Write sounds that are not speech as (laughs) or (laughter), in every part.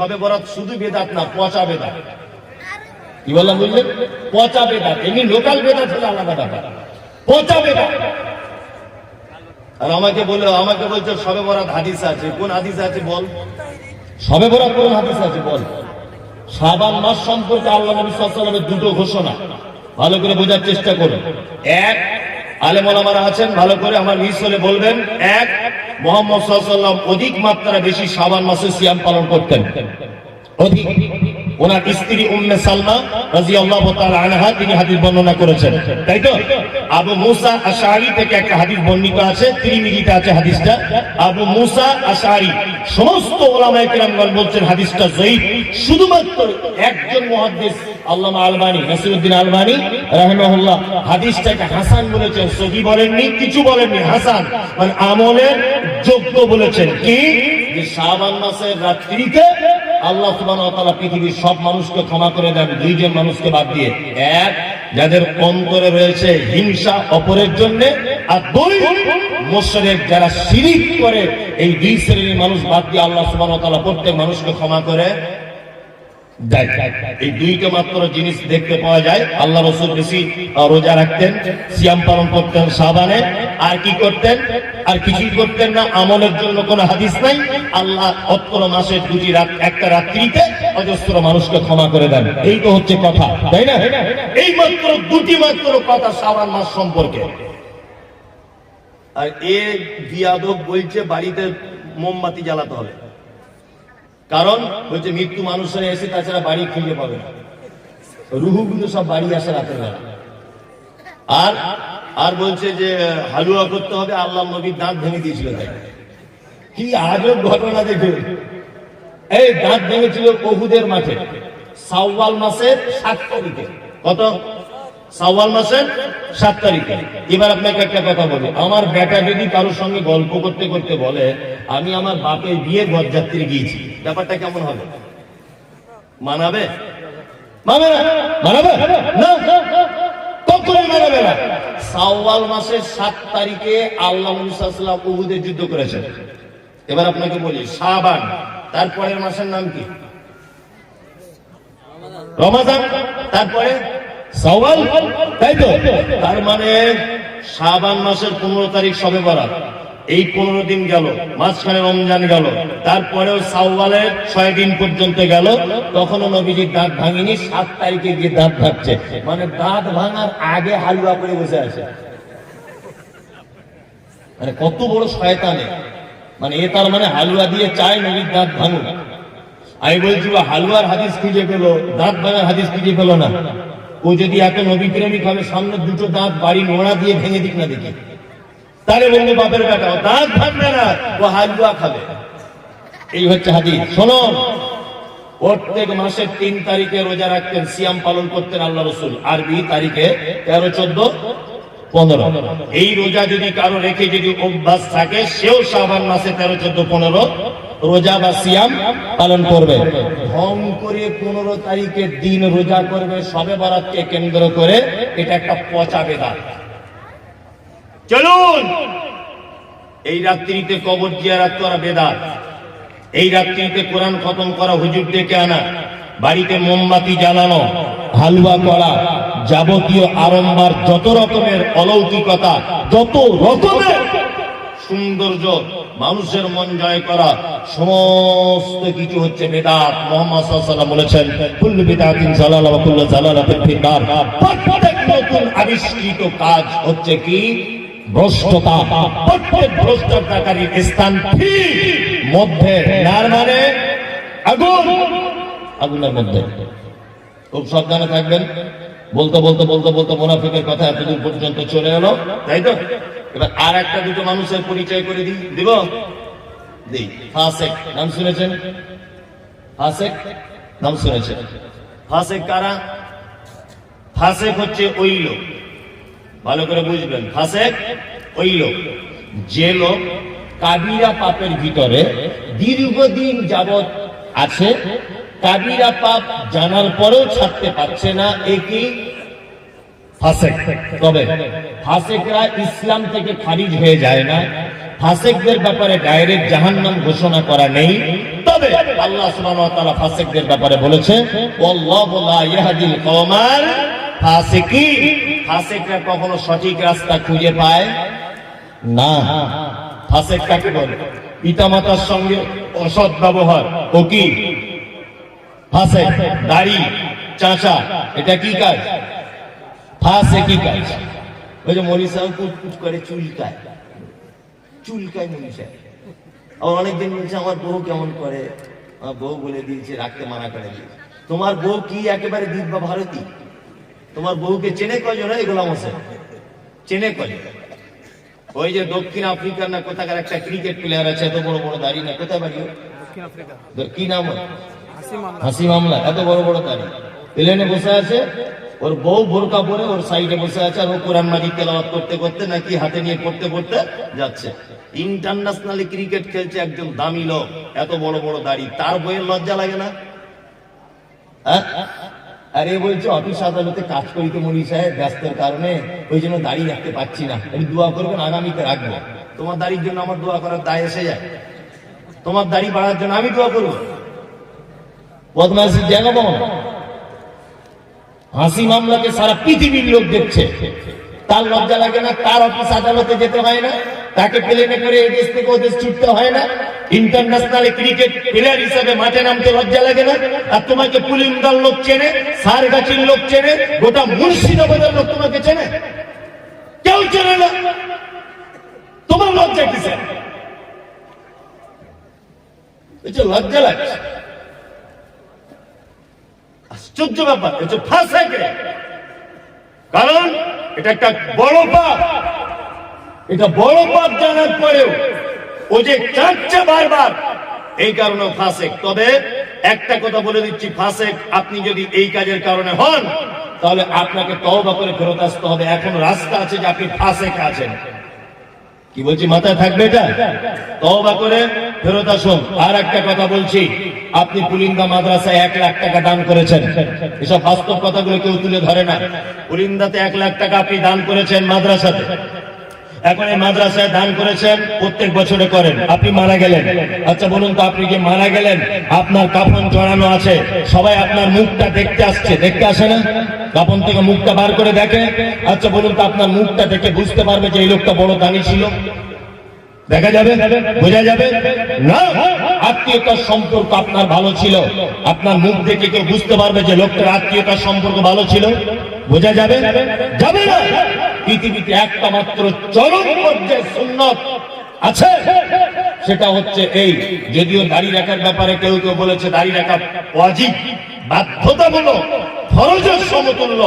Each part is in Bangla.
সবে বরাত শুধু বেদাত না, পচা বেদাত। কি বললাম বুঝলেন পচা বেদাত। এমনি লোকাল বেদাত হলে আলাদা ব্যাপার। পচা বেদাত। আর আমাকে বলে, আমাকে সবে বরাত হাদিস আছে। কোন হাদিস আছে বল? সবে বরাত কোন হাদিস আছে বল? সাবান মাস সম্পর্কে আল্লাহ নবী সাল্লামের দুটো ঘোষণা। ভালো করে বোঝার চেষ্টা করুন। এক, আলেম ওলামারা আছেন, ভালো করে আমার মিস হলে বলবেন। এক অধিক মাত্রা বেশি সাবান মাসে সিয়াম পালন করতেন। অধিক। ওনার স্ত্রী উম্মে সালমা রাদিয়াল্লাহু তাআলা আনহা তিনি হাদিস বর্ণনা করেছেন। তাই তো? আবু মুসা থেকে একটা হাদিস বর্ণিত আছে, তিরমিজিতে আছে হাদিসটা। আবু মুসা আশআরি, সমস্ত ওলামায়ে কেরামগণ বলছেন হাদিসটা শুধুমাত্র একজন মুহাদ্দিস আল্লামা আলবানী মানে পৃথিবীর সব মানুষকে ক্ষমা করে দেন, দুইজন মানুষকে বাদ দিয়ে। এক, যাদের অন্তরে রয়েছে হিংসা, অপরের জন্য, আর দুই যারা করে, এই দুই শ্রেণির মানুষ বাদ দিয়ে আল্লাহ তাআলা প্রত্যেক মানুষকে ক্ষমা করে এই দুইটা মাত্র জিনিস দেখতে পাওয়া যায়। আল্লাহ রসুল বেশি রোজা রাখতেন, সিয়াম পালন করতেন সাবানে। আর কি করতেন? আর কিছুই করতেন না, আমলের জন্য কোনো হাদিস নাই। আল্লাহ অত্র দুটি রাত, একটা রাত্রিতে অজস্র মানুষকে ক্ষমা করে দেন। এই তো হচ্ছে কথা, তাই না? এই মাত্র দুটি মাত্র কথা সাবান মাস সম্পর্কে। আর এ বিয়াদব বলছে, বাড়িতে মোমবাতি জ্বালাতে হবে। কারণ বলছে মৃত্যু মানুষের এসে তাছাড়া বাড়ি খুঁজে পাবে না। রুহু কিন্তু সব বাড়ি আসে রাতের বেলা। আর আর বলছে যে, হালুয়া করতে হবে, আল্লাহ নবী দাঁত ভেঙে দিয়েছিল তাই। কি আজব ঘটনা দেখে। এই দাঁত ভেঙেছিল বহুদের মাঠে। সাওয়াল মাসের সাত তারিখে। কত? সাওয়াল মাসের সাত তারিখে। এবার আপনাকে একটা কথা বলি। আমার বেটা যদি কারোর সঙ্গে গল্প করতে করতে বলে আমি আমার বাপের বিয়ে বরযাত্রী গিয়েছি। ব্যাপারটা কেমন হবে? মানাবে? মানাবে এবার আপনাকে বলি তারপরের মাসের নাম কি? তারপরে তাই তো? তার মানে শাবান মাসের পনেরো তারিখ সবে বরাত। এই পনেরো দিন গেল, মাঝখানে রমজান গেল, তারপরেও সাওয়ালের ছয় দিন পর্যন্ত গেল, তখনও নবীজির দাঁত ভাঙিনি, সাত তারিখে গিয়ে দাঁত ভাঙছে। মানে দাঁত ভাঙার আগে হালুয়া করে বসে আছে। মানে কত বড় শয়তানে। মানে এ তার মানে হালুয়া দিয়ে চায় নবীর দাঁত ভাঙুক। আমি বলছি হালুয়ার হাদিস খুঁজে পেল, দাঁত ভাঙার হাদিস খুঁজে পেল না। ও যদি এত নবী প্রেমিক হবে, সামনে দুটো দাঁত বাড়ি নোড়া দিয়ে ভেঙে দিক না দেখি। তাহলে বলব, বাপের বেটা দাঁত ভাঙবে না, ও হালুয়া খাবে। এই হচ্ছে হাদিস। শোনো, প্রত্যেক মাসের তিন তারিখে রোজা রাখতেন, সিয়াম পালন করতেন আল্লাহ রসুল। আরবি তারিখে তেরো, চোদ্দ, পনেরো। এই রোজা যদি কারও রেখে যদি অভ্যাস থাকে, সেও শাবান মাসে তেরো, চোদ্দ, পনেরো রোজা বা সিয়াম পালন করবে। ঢং করে পনেরো তারিখের দিন রোজা করবে, সবে বরাতকে কেন্দ্র করে এটা একটা পচা বেদা চলুন। এই রাত্রিতে কবর জিয়ারাত করা বেদাত। এই রাত্রিতে কোরআন খতম করা হুজুর ডেকে আনা। বাড়িতে মোমবাতি জ্বালানো, হালুয়া করা, যাবতীয় আরম্বার যত রকমের অলৌকিকতা, যত রকমের সৌন্দর্য মানুষের মন জয় করা, সমস্ত কিছু হচ্ছে বেদাত। মোহাম্মদ সাল্লাল্লাহু বলেছেন, কুল্লু বিদাতিন ওয়া কুল্লু জালালাতিন ফিন্নার প্রত্যেক নতুন আবিষ্কৃত কাজ হচ্ছে কি? ভ্রষ্টতা, প্রত্যেক ভ্রষ্টতাকারীর স্থান মধ্যে নার মানে আগুন, আগুনের মধ্যে। খুব সাবধানে থাকবেন। বলতে বলতে বলতে বলতে মোনাফিকের কথা এতদূর পর্যন্ত চলে এলো। তাই তো? এবার আর একটা দুটো মানুষের পরিচয় করে দিই। দিব? দিই। ফাসেক, নাম শুনেছেন? ফাসেক, নাম শুনেছেন? ফাসেক কারা? ফাসেক হচ্ছে ওই লোক। ভালো করে বুঝবেন। ফাসেক ওই লোক, যে লোক কাবিরা পাপের ভিতরে দীর্ঘদিন যাবৎ আছে, কাবিরা পাপ জানার পরেও ছাড়তে পারছে না একই ফাসেক। তবে ফাসেকরা ইসলাম থেকে খারিজ হয়ে যায় না। ফাসেকদের ব্যাপারে ডাইরেক্ট জাহান্নাম ঘোষণা করা নেই। তবে আল্লাহ সুবহানাহু ফাসিকদের ব্যাপারে বলেছে, ওয়াল্লাহু লা ইয়াহদিল কওমাল ফাসিকরা কখনো সঠিক রাস্তা খুঁজে পায়? না। ফাসেক কাকে বলে, পিতামাতার সঙ্গে অসৎ ব্যবহার। ও কি? ফাসেক, দাড়ি, চাচা, এটা কি কাজ? ফাসে কি কাজ? ওই যে মনীষা কুচকুচ করে চুলকায়। চুলকায় মনীষা। আবার অনেকদিন বলছে, আমার বউ কেমন করে? আমার বউ বলে দিয়েছে রাখতে মানা করে দিয়েছে। তোমার বউ কি একেবারে দিব্যা ভারতী? তোমার বউকে চেনে কজন এই গোলাম হোসেন চেনে। কজন ওই যে দক্ষিণ আফ্রিকার না কোথাকার একটা ক্রিকেট প্লেয়ার আছে এত বড় বড় দাড়ি না কোথায় বাড়ি কি নাম হাসি মামলা। হাসি মামলা এত বড় বড় দাড়ি। প্লেনে বসে আছে? ওর বউ বোরকা পরে ওর সাইডে বসে আছে আর ও কোরআন মাজিদ তেলাওয়াত করতে করতে নাকি হাতে নিয়ে পড়তে পড়তে যাচ্ছে। ইন্টারন্যাশনালি ক্রিকেট খেলছে একজন দামি লোক এত বড় বড় দাড়ি। তার বইয়ের লজ্জা লাগে না? হ্যাঁ? আর এ বলছে, অফিস আদালতে কাজ করিতে মনি সাহেব ব্যস্তের কারণে ওই জন্য দাড়ি রাখতে পারছি না। আমি দোয়া করবেন আগামীতে রাখব। তোমার দাড়ির জন্য আমার দোয়া করার দায় এসে যায়। তোমার দাড়ি বাড়ার জন্য আমি দোয়া করব। বদমাসির জায়গা পাবো হাসি মামলাকে সারা পৃথিবীর লোক দেখছে। তার লজ্জা লাগে না, তার অফিস আদালতে যেতে হয় না। তাকে প্লেনে করে এই দেশ থেকে ও দেশ ছুটতে হয় না। ইন্টারন্যাশনাল ক্রিকেট প্লেয়ার হিসেবে মাঠে নামতে লজ্জা লাগে না? আর তোমাকে পুলিন্দার লোক চেনে সারগাছির লোক চেনে, গোটা মুর্শিদাবাদের লোক তোমাকে চেনে? কেউ চেনে না। তোমার লজ্জা কিসে লজ্জা লাগছে। আশ্চর্য ব্যাপার এটা ফাঁসাকে কারণ, এটা একটা বড় পাপ। এটা বড় পাপ জানার পরেও ও যে কাঁদছে বারবার। এই কারণে ফাঁসেক। তবে একটা কথা বলে দিচ্ছি, ফাঁসেক, আপনি যদি এই কাজের কারণে হন, তাহলে আপনাকে তওবা করে ফেরত আসতে হবে। এখন রাস্তা আছে যে আপনি ফাঁসেক আছেন। কি বলছি, মাথায় থাকবে এটা? তওবা করে ফেরত আসুন। আর একটা কথা বলছি, আপনি পুলিন্দা মাদ্রাসায় এক লাখ টাকা দান করেছেন। এসব বাস্তব কথাগুলো কেউ তুলে ধরে না। পুলিন্দাতে এক লাখ টাকা আপনি দান করেছেন মাদ্রাসাতে। এখন এই মাদ্রাসায় দান করেছেন, প্রত্যেক বছরে করেন। আপনি মারা গেলেন। আচ্ছা বলুন তো আপনি যে মারা গেলেন? আপনার কাফন জড়ানো আছে। সবাই আপনার মুখটা দেখতে আসছে। দেখতে আসে না? কাপন থেকে মুখটা বার করে দেখে। আচ্ছা বলুন তো আপনার মুখটা দেখে বুঝতে পারবে যে এই লোকটা বড় দানি ছিল। দেখা যাবে? বোঝা যাবে? না। আত্মীয়তার সম্পর্ক আপনার ভালো ছিল। আপনার মুখ দেখে কেউ বুঝতে পারবে যে লোকটার আত্মীয়তার সম্পর্ক ভালো ছিল। বোঝা যাবে? যাবে না। পৃথিবীতে একটা মাত্র চরম পর্যায়ে সুন্নত আছে। সেটা হচ্ছে এই, যদিও দাড়ি রাখার ব্যাপারে কেউ কেউ বলেছে দাড়ি রাখা ওয়াজিব, বাধ্যতামূলক, ফরজের সমতুল্য।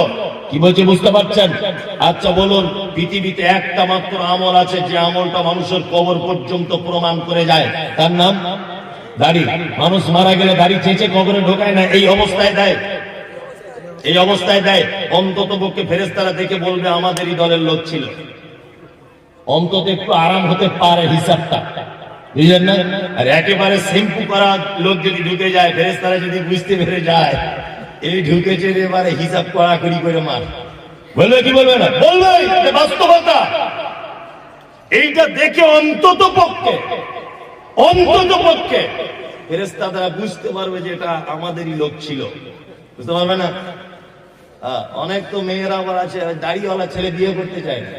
কি বলছে বুঝতে পারছেন? আচ্ছা বলুন, পৃথিবীতে একটা মাত্র আমল আছে, যে আমলটা মানুষের কবর পর্যন্ত প্রমাণ করে যায়। তার নাম দাড়ি। মানুষ মারা গেলে দাড়ি চেঁচে কবরে ঢোকায় না, এই অবস্থায় দেয়। এই অবস্থায় দেয়। অন্তত পক্ষে ফেরেস্তারা দেখে বলবে, আমাদেরই দলের লোক ছিল। অন্তত একটু আরাম হতে পারে হিসাবটা। বুঝলেন না? আর একেবারে শ্যাম্পু করা লোক যদি ঢুকে যায় ফেরেস্তারা যদি বুঝতে পেরে যায়, এই ঢুকেছে এবারে হিসাব কড়াকড়ি করে মার। বলবে কি বলবে না? বলবে বাস্তবতা। এইটা দেখে অন্তত পক্ষে অন্তত পক্ষে ফেরেস্তা তারা বুঝতে পারবে যে এটা আমাদেরই লোক ছিল। বুঝতে পারবে না? অনেক তো মেয়েরা আবার আছে, দাড়িওয়ালা ছেলে বিয়ে করতে চায় না।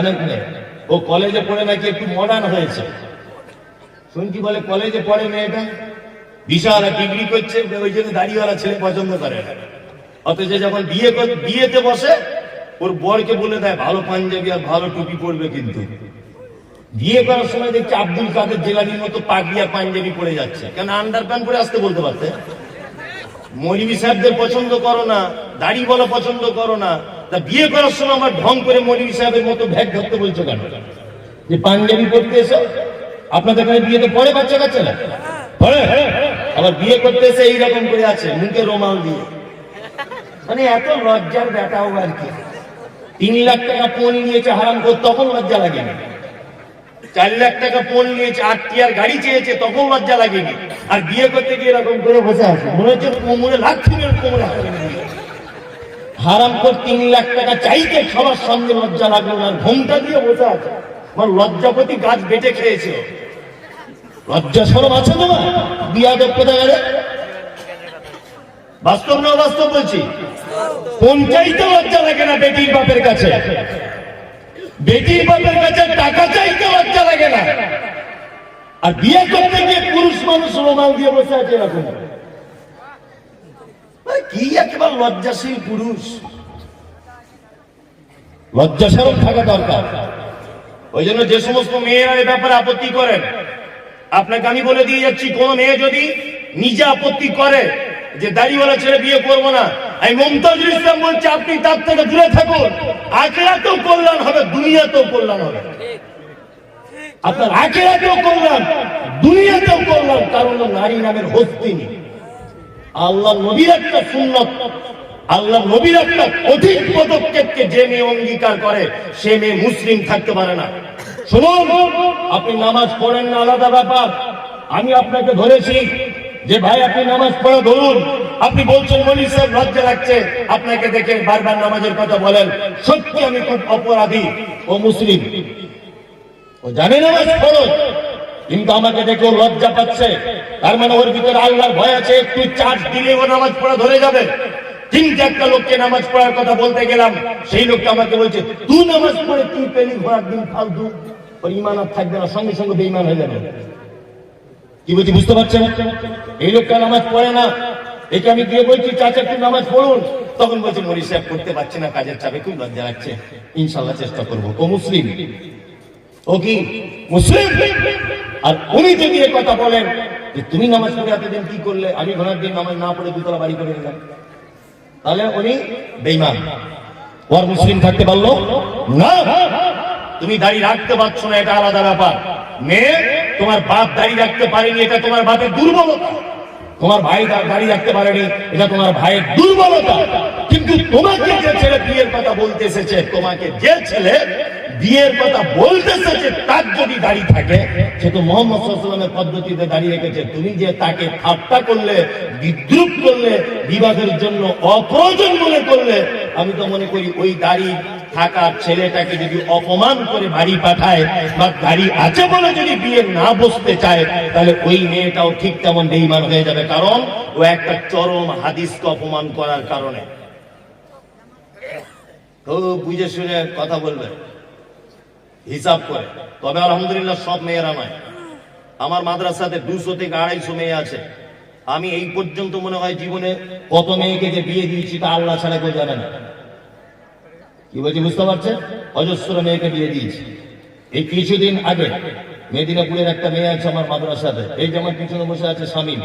অনেক মেয়ে। ও কলেজে পড়ে নাকি একটু মডার্ন হয়েছে। শুনছি বলে, কলেজে পড়ে মেয়েটা? বিশাল ডিগ্রি করছে ওই জন্য দাড়িওয়ালা ছেলে পছন্দ করে না। অথচ যখন বিয়ে বিয়েতে বসে, ওর বরকে বলে দেয়, ভালো পাঞ্জাবি আর ভালো টুপি পরবে কিন্তু। বিয়ে করার সময় দেখছি আব্দুল কাদের জেলানির মতো পাগড়ি আর পাঞ্জাবি পরে যাচ্ছে। কেন আন্ডার প্যান্ট পরে আসতে বলতে পারতে? মৌলবী সাহেবদের পছন্দ করো না দাড়ি বলা পছন্দ করো না, তা বিয়ে করার সময় আমার ঢং করে মৌলবী সাহেবের মতো ভ্যাগ ধরতে বলছো কেন? যে পাঞ্জাবি পড়তে এসো, আপনাদের এখানে বিয়েতে পড়ে বাচ্চা কাচ্চা না? পড়ে আবার বিয়ে করতে এসে এইরকম করে আছে, মুখে রোমাল দিয়ে। মানে এত লজ্জার ব্যাটাও আর কি। তিন লাখ টাকা ফোন নিয়েছে হারাম করে তখন লজ্জা লাগেনি। চার লাখ টাকা ফোন নিয়েছে আট টিয়ার গাড়ি চেয়েছে তখন লজ্জা লাগেনি। আর বিয়ে করতে গিয়ে এরকম করে বসে আছে। মনে হচ্ছে কোমরে মেরে কোমরে। হারাম কর তিন লাখ টাকা চাইতে সবার সামনে লজ্জা লাগল না আর ঘুমটা দিয়ে বসে আছে। আমার লজ্জাপতি গাছ বেটে খেয়েছে। লজ্জা সরম আছে তোমার? বিয়াদব কোথায় গেলে বাস্তব না বাস্তব বলছি? কোন চাইতে লজ্জা লাগে না বেটির বাপের কাছে। বেটির বাপের কাছে টাকা চাইতে লজ্জা লাগে না। আর বিয়ে করতে গিয়ে পুরুষ মানুষ রোমাল দিয়ে বসে আছে এরকম। কি একেবারে লজ্জাশীল পুরুষ। লজ্জা সরম থাকা দরকার। ওই জন্য যে সমস্ত মেয়েরা এ ব্যাপারে আপত্তি করেন, আপনাকে আমি বলে দিয়ে যাচ্ছি, কোন মেয়ে যদি নিজে আপত্তি করে যে দাড়িওয়ালা ছেলে বিয়ে করব না আমি মমতাজুল ইসলাম বলছি, আপনি তার থেকে দূরে থাকুন। আখেরাতেও কল্যাণ হবে, দুনিয়াতেও কল্যাণ হবে। আপনার আখেরাতেও কল্যাণ, দুনিয়াতেও কল্যাণ, কারণ নারী নামের হস্তি নেই। আল্লাহ নবীর একটা সুন্নত, আল্লাহ নবীর একটা অধিক পদক্ষেপকে যে মেয়ে অঙ্গীকার করে, সে মেয়ে মুসলিম থাকতে পারে না। শুনুন, আপনি নামাজ পড়েন না, আলাদা ব্যাপার। আমি আপনাকে ধরেছি যে, ভাই, আপনি নামাজ পড়া ধরুন। আপনি বলছেন মনি সাহেব লজ্জা লাগছে। আপনাকে দেখে বারবার নামাজের কথা বলেন। সত্যি আমি খুব অপরাধী ও মুসলিম। ও জানে নামাজ ফরজ, কিন্তু আমাকে দেখে ও লজ্জা পাচ্ছে। তার মানে ওর ভিতরে আল্লাহর ভয় আছে, একটু চার্জ দিলে ও নামাজ পড়া ধরে যাবে। কিন্তু একটা লোককে নামাজ পড়ার কথা বলতে গেলাম, সেই লোকটা আমাকে বলছে, তুই নামাজ পড়ে, তুই পেলি ঘোরার দিন ফালতু। ওর ইমান আর থাকবে না, সঙ্গে সঙ্গে বেইমান হয়ে যাবে। কি বলছি, বুঝতে পারছেন? এই লোকটা নামাজ পড়ে না একে আমি গিয়ে বলছি, চাচা, একটু নামাজ পড়ুন। তখন বলছে মরি সাহেব, করতে পারছি না, কাজের চাপে খুব লজ্জা লাগছে। ইনশাল্লাহ চেষ্টা করব। ও মুসলিম। ও কি? মুসলিম? আর উনি যদি কথা বলেন যে, তুমি নামাজ পড়ে এতদিন কি করলে? আমি ঘোড়ার দিন নামাজ না পড়ে দুতলা বাড়ি করে নিলাম। তাহলে উনি বেইমান ওর মুসলিম থাকতে পারল? না। তুমি দাড়ি রাখতে পারছ না, এটা আলাদা ব্যাপার। মেয়ে, তোমার বাপ দাড়ি রাখতে পারেনি, এটা তোমার বাপের দুর্বলতা। তোমার ভাই দা- দাড়ি রাখতে পারেনি, এটা তোমার ভাইয়ের দুর্বলতা। কিন্তু তোমাকে যে ছেলে বিয়ের কথা বলতে এসেছে, তোমাকে যে ছেলে বিয়ের কথা বলতে এসেছে, তার যদি দাড়ি থাকে, সে তো মোহাম্মদ সাল্লামের পদ্ধতিতে দাঁড়িয়ে রেখেছে। তুমি যে তাকে ঠাট্টা করলে, বিদ্রুপ করলে বিবাহের জন্য অপ্রয়োজন মনে করলে, আমি তো মনে করি ওই দাড়ি থাকা ছেলেটাকে যদি অপমান করে বাড়ি পাঠায় বা দাড়ি আছে বলে যদি বিয়ে না বসতে চায়, তাহলে ওই মেয়েটাও ঠিক তেমন বেইমান হয়ে যাবে। কারণ ও একটা চরম হাদিসকে অপমান করার কারণে। খুব বুঝে শুনে কথা বলবে। হিসাব করে। তবে আলহামদুলিল্লাহ সব মেয়েরা নয়। আমার মাদ্রাসাতে দুশো থেকে আড়াইশো মেয়ে আছে। আমি এই পর্যন্ত মনে হয় জীবনে কত মেয়েকে যে বিয়ে দিয়েছি তা আল্লাহ ছাড়া কেউ জানে না। কি বলছি বুঝতে পারছেন? অজস্র মেয়েকে বিয়ে দিয়েছি। এই কিছুদিন আগে মেদিনীপুরের একটা মেয়ে আছে আমার মাদ্রাসাতে। এই যে আমার পিছনে বসে আছে স্বামী।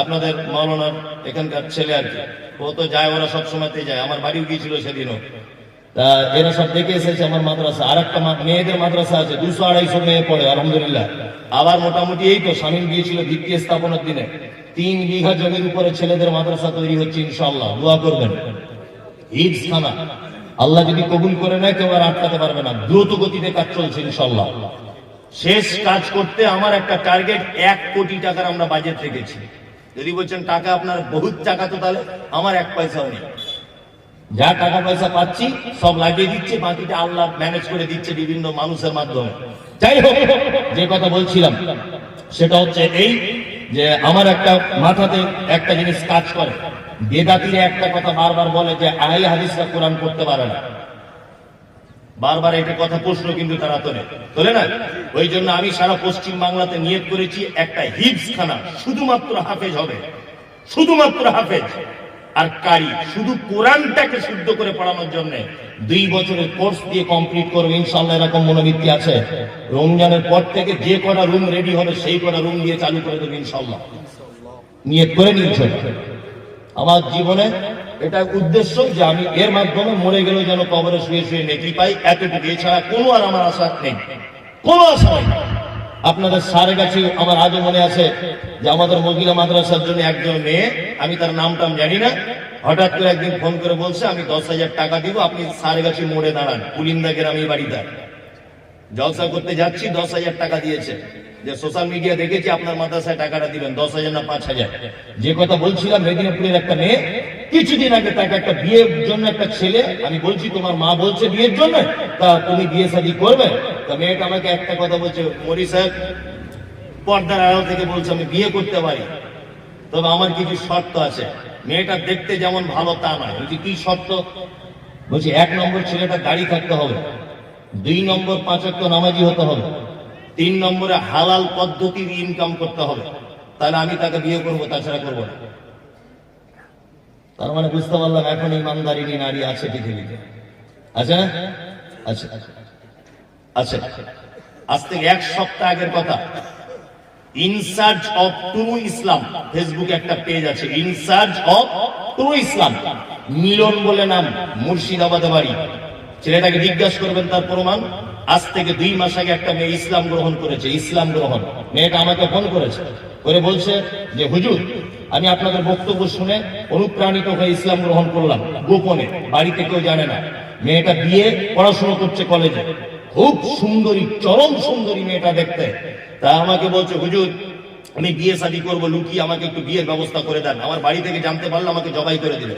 আপনাদের মাওলানার এখানকার ছেলে আর কি। ও তো যায়, ওরা সব সময়তে যায়। আমার বাড়িও গিয়েছিল সেদিনও। তা এরা সব দেখে এসেছে আমার মাদ্রাসা। আর একটা মেয়েদের মাদ্রাসা আছে। দুশো আড়াইশো মেয়ে পড়ে, আলহামদুলিল্লাহ। আবার মোটামুটি এই তো স্বামী গিয়েছিল ভিত্তি স্থাপনের দিনে। তিন বিঘা জমির উপরে ছেলেদের মাদ্রাসা তৈরি হচ্ছে ইনশাল্লাহ দোয়া করবেন। হিপস থানা আল্লাহ যদি কবুল করে নেয়, কেউ আর আটকাতে পারবে না। দ্রুত গতিতে কাজ চলছে ইনশাল্লাহ শেষ কাজ করতে আমার একটা টার্গেট, এক কোটি টাকার আমরা বাজেট রেখেছি। যদি বলছেন, টাকা আপনার বহুত টাকা, তো তাহলে আমার এক পয়সাও নেই। যা টাকা পয়সা পাচ্ছি, সব লাগিয়ে দিচ্ছে, বাকিটা আল্লাহ ম্যানেজ করে দিচ্ছে বিভিন্ন মানুষের মাধ্যমে। যাই হোক, যে কথা বলছিলাম, সেটা হচ্ছে এই যে আমার একটা মাথাতে একটা জিনিস কাজ করে। (laughs) বেদাতিরা একটা কথা বারবার বলে যে আহলে হাদিসরা কোরআন করতে পারে না। বারবার এটা কথা প্রশ্ন কিন্তু তারা তোলে। তোলে না? ওই জন্য আমি সারা পশ্চিম বাংলাতে নিয়োগ করেছি, একটা হিপস খানা শুধুমাত্র হাফেজ হবে। শুধুমাত্র হাফেজ। আর কারি, শুধু কোরআনটাকে শুদ্ধ করে পড়ানোর জন্য দুই বছরের কোর্স দিয়ে কমপ্লিট করবে ইনশাল্লাহ এরকম মনোবৃত্তি আছে। রমজানের পর থেকে যে কটা রুম রেডি হবে, সেই কটা রুম দিয়ে চালু করে দেবে ইনশাল্লাহ নিয়োগ করে নিয়েছে আমার জীবনে এটা উদ্দেশ্য যে আমি এর মাধ্যমে মরে গেলেও যেন কবরে শুয়ে শুয়ে নেকি পাই, এতটুকু। এছাড়া কোনো আর আমার আশা নেই। কোনো আশা নেই। আপনাদের সারে কাছে আমার আজও মনে আছে যে আমাদের মহিলা মাদ্রাসার জন্য একজন মেয়ে, আমি তার নাম টাম জানি না। হঠাৎ করে একদিন ফোন করে বলছে, আমি দশ হাজার টাকা দিব, আপনি সারে কাছে মোড়ে দাঁড়ান। পুলিন্দা গ্রামে বাড়িতে। জলসা করতে যাচ্ছি, দশ হাজার টাকা দিয়েছে। যে সোশ্যাল মিডিয়া দেখেছি, আপনার মাদ্রাসায় টাকাটা দিবেন, দশ হাজার না পাঁচ হাজার। যে কথা বলছিলাম, মেদিনীপুরের একটা মেয়ে, কিছুদিন আগে তাকে একটা বিয়ের জন্য একটা ছেলে, আমি বলছি, তোমার মা বলছে বিয়ের জন্য? তা তুমি বিয়ে শাদী করবে? তা মেয়েটা আমাকে একটা কথা বলছে, মরি সাহেব পর্দার আড়াল থেকে বলছে, আমি বিয়ে করতে পারি। তবে আমার কিছু শর্ত আছে। মেয়েটা দেখতে যেমন ভালো, তা নয়। বলছি, কি শর্ত? বলছি, এক নম্বর ছেলেটা দাড়ি থাকতে হবে। দুই নম্বর পাঁচক্য নামাজি হতে হবে। তিন নম্বরে হালাল পদ্ধতির ইনকাম করতে হবে। তাহলে আমি তাকে বিয়ে করব, তাছাড়া করব না। তার মানে বুঝতে পারলাম, এখন ইমানদারিনী নারী আছে পৃথিবীতে। আছে আচ্ছা আচ্ছা আজ থেকে এক সপ্তাহ আগের কথা। ইনসার্জ অফ ট্রু ইসলাম ফেসবুকে একটা পেজ আছে ইনসার্জ অফ ট্রু ইসলাম মিলন বলে নাম, মুর্শিদাবাদে বাড়ি। ছেলেটাকে জিজ্ঞাসা করবেন তার প্রমাণ। আজ থেকে দুই মাস আগে একটা মেয়ে ইসলাম গ্রহণ করেছে, ইসলাম গ্রহণ। মেয়েটা আমাকে ফোন করেছে। করে বলছে যে, হুজুর, আমি আপনাদের বক্তব্য শুনে অনুপ্রাণিত হয়ে ইসলাম গ্রহণ করলাম, গোপনে। বাড়িতে কেউ জানে না। মেয়েটা বিয়ে, পড়াশোনা করছে কলেজে। খুব সুন্দরী, চরম সুন্দরী মেয়েটা দেখতে। তা আমাকে বলছে, হুজুর, আমি বিয়ে শাদী করব, লুকিয়ে আমাকে একটু বিয়ের ব্যবস্থা করে দেন। আমার বাড়ি থেকে জানতে পারলে, আমাকে জবাই করে দিবে।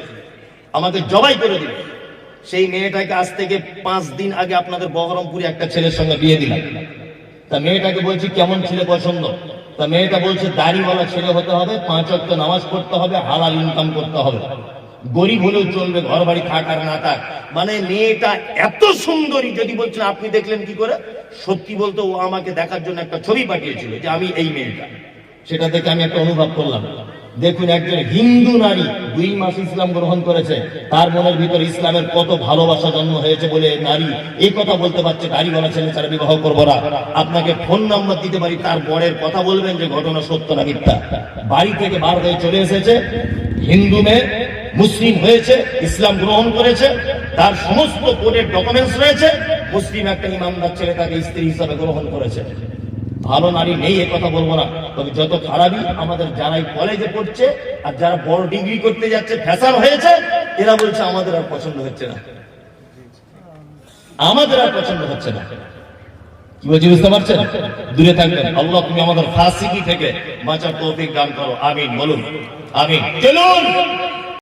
আমাকে জবাই করে দিবে। সেই মেয়েটাকে আজ থেকে পাঁচ দিন আগে আপনাদের বহরমপুরে একটা ছেলের সঙ্গে বিয়ে দিলাম। তা মেয়েটাকে বলছি, কেমন ছেলে পছন্দ তা মেয়েটা বলছে, দাড়িওয়ালা ছেলে হতে হবে, পাঁচ অক্ট নামাজ পড়তে হবে, হালাল ইনকাম করতে হবে। গরিব হলেও চলবে ঘর বাড়ি থাক আর না থাক। মানে মেয়েটা এত সুন্দরী, যদি বলছেন, আপনি দেখলেন কি করে? সত্যি বলতে ও আমাকে দেখার জন্য একটা ছবি পাঠিয়েছিল যে আমি এই মেয়েটা। সেটা দেখে আমি একটা অনুভব করলাম। দেখুন একজন হিন্দু নারী দুই মাস ইসলাম গ্রহণ করেছে, তার মনের ভিতর ইসলামের কত ভালোবাসা জন্ম হয়েছে বলে নারী এই কথা বলতে পারছে দাড়িওয়ালা ছেলে ছাড়া বিবাহ করব না। আপনাকে ফোন নাম্বার দিতে পারি, তার বরের কথা বলবেন যে ঘটনা সত্য না মিথ্যা। বাড়ি থেকে বার হয়ে চলে এসেছে, হিন্দু মেয়ে, মুসলিম হয়েছে, ইসলাম গ্রহণ করেছে, তার সমস্ত কোর্টের ডকুমেন্টস রয়েছে, মুসলিম একটা ইমানদার ছেলে তাকে স্ত্রী হিসাবে গ্রহণ করেছে। ভালো নারী নেই, এ কথা বলব না। তবে যত খারাপই আমাদের যারাই কলেজে পড়ছে আর যারা বড় ডিগ্রি করতে যাচ্ছে, ফ্যাশন হয়েছে, এরা বলছে আমাদের আর পছন্দ হচ্ছে না। আমাদের আর পছন্দ হচ্ছে না। বলছি, বুঝতে দূরে তুমি আমাদের ফাসিকি থেকে বাঁচার তৌফিক দান করো। আমিন, বলুন। আমিন। চলুন!